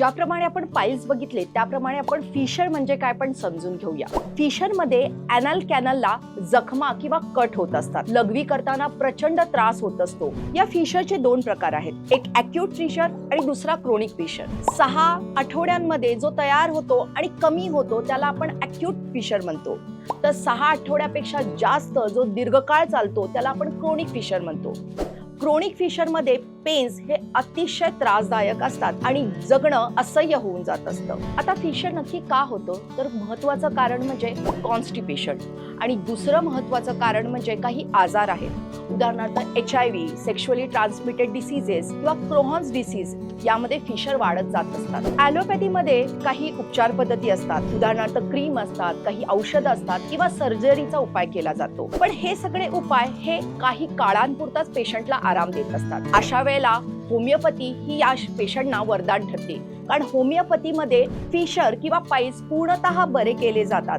ज्याप्रमाणे आपण पाईल्स बघितले त्याप्रमाणे आपण फिशर म्हणजे काय पण समजून घेऊया. फिशरमध्ये अॅनल कॅनलला जखमा किंवा कट होत असतात. लघवी करताना प्रचंड त्रास होत असतो. या फिशरचे दोन प्रकार आहेत. एक अॅक्यूट फिशर आणि दुसरा क्रोनिक फिशर सहा आठवड्यांमध्ये जो तयार होतो आणि कमी होतो त्याला आपण अॅक्यूट फिशर म्हणतो. तर सहा आठवड्यापेक्षा जास्त जो दीर्घकाळ चालतो त्याला आपण क्रोनिक फिशर म्हणतो. क्रोनिक फिशरमध्ये पेन्स हे अतिशय त्रासदायक असतात आणि जगणं असह्य होऊन जात असतं. आता फिशर नक्की का होतं? तर महत्वाचं कारण म्हणजे कॉन्स्टिपेशन. आणि दुसरं महत्वाचं कारण म्हणजे काही आजार आहेत. उदाहरणार्थ H I V sexually transmitted diseases किंवा क्रोहॉन्स डिसीज यामध्ये फिशर वाढत जात असतात. ॲलोपॅथीमध्ये काही उपचार पद्धती असतात. उदाहरणार्थ क्रीम असतात काही औषधं असतात किंवा सर्जरीचा उपाय केला जातो. पण हे सगळे उपाय हे काही काळांपुरताच पेशंटला आराम देत असतात. अशा वेळेला होमिओपॅथी ही या पेशंटना वरदान ठरते. कारण होमिओपॅथीमध्ये फिशर किंवा पाईज पूर्णतः बरे केले जातात.